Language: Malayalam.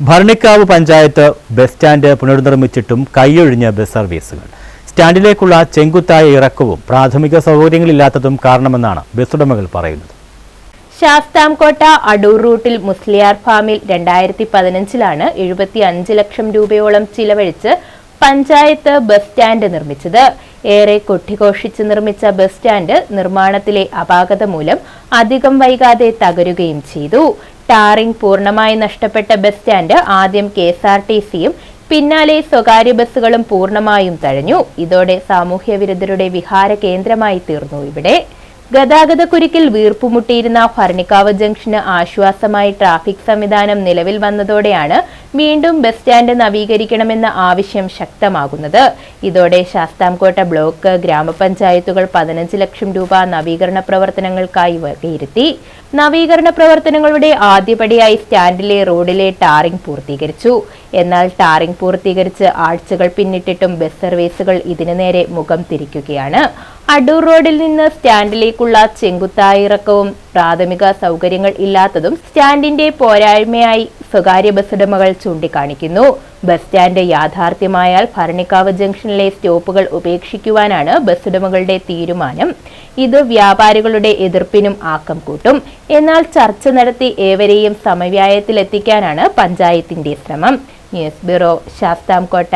ഭരണിക്കാവ് പഞ്ചായത്ത് ബസ് സ്റ്റാൻഡ് പുനർനിർമ്മിച്ചിട്ടും കൈയൊഴിഞ്ഞ ബസ് സർവീസുകൾ. സ്റ്റാൻഡിലേക്കുള്ള ചെങ്കുത്തായ ഇറക്കവും പ്രാഥമിക സൗകര്യങ്ങളില്ലാത്തതും കാരണമെന്നാണ് ബസ് ഉടമകൾ പറയുന്നത്. ശാസ്താംകോട്ട അടൂർ റൂട്ടിൽ മുസ്ലിയാർ ഫാമിൽ രണ്ടായിരത്തി പതിനഞ്ചിലാണ് എഴുപത്തി അഞ്ച് ലക്ഷം രൂപയോളം ചിലവഴിച്ച് പഞ്ചായത്ത് ബസ് സ്റ്റാൻഡ് നിർമ്മിച്ചത്. ഏറെ കൊട്ടിഘോഷിച്ച് നിർമ്മിച്ച ബസ് സ്റ്റാൻഡ് നിർമ്മാണത്തിലെ അപാകത മൂലം അധികം വൈകാതെ തകരുകയും ചെയ്തു. ടാറിംഗ് പൂർണമായി നഷ്ടപ്പെട്ട ബസ് സ്റ്റാൻഡ് ആദ്യം കെ എസ് ആർ ടി സിയും പിന്നാലെ സ്വകാര്യ ബസ്സുകളും പൂർണമായും തഴഞ്ഞു. ഇതോടെ സാമൂഹ്യ വിരുദ്ധരുടെ വിഹാര കേന്ദ്രമായി തീർന്നു ഇവിടെ. ഗതാഗത കുരുക്കിൽ വീർപ്പുമുട്ടിയിരുന്ന ഭരണിക്കാവ് ജംഗ്ഷന് ആശ്വാസമായി ട്രാഫിക് സംവിധാനം നിലവിൽ വന്നതോടെയാണ് വീണ്ടും ബസ് സ്റ്റാൻഡ് നവീകരിക്കണമെന്ന ആവശ്യം ശക്തമാകുന്നത്. ഇതോടെ ശാസ്താംകോട്ട ബ്ലോക്ക് ഗ്രാമപഞ്ചായത്തുകൾ പതിനഞ്ച് ലക്ഷം രൂപ നവീകരണ പ്രവർത്തനങ്ങൾക്കായി വകയിരുത്തി. നവീകരണ പ്രവർത്തനങ്ങളുടെ ആദ്യപടിയായി സ്റ്റാൻഡിലെ റോഡിലെ ടാറിംഗ് പൂർത്തീകരിച്ചു. എന്നാൽ ടാറിംഗ് പൂർത്തീകരിച്ച് ആഴ്ചകൾ പിന്നിട്ടിട്ടും ബസ് സർവീസുകൾ ഇതിനു നേരെ മുഖം തിരിക്കുകയാണ്. അടൂർ റോഡിൽ നിന്ന് സ്റ്റാൻഡിലേക്കുള്ള ചെങ്കുത്തായിറക്കവും പ്രാഥമിക സൗകര്യങ്ങൾ ഇല്ലാത്തതും സ്റ്റാൻഡിന്റെ പോരായ്മയായി സ്വകാര്യ ബസ് ഉടമകൾ ചൂണ്ടിക്കാണിക്കുന്നു. ബസ് സ്റ്റാൻഡ് യാഥാർത്ഥ്യമായാൽ ഭരണിക്കാവ് ജംഗ്ഷനിലെ സ്റ്റോപ്പുകൾ ഉപേക്ഷിക്കുവാനാണ് ബസ് ഉടമകളുടെ തീരുമാനം. ഇത് വ്യാപാരികളുടെ എതിർപ്പിനും ആക്കം കൂട്ടും. എന്നാൽ ചർച്ച നടത്തി ഏവരെയും സമവായത്തിലെത്തിക്കാനാണ് പഞ്ചായത്തിന്റെ ശ്രമം. News bureau Sasthamcotta.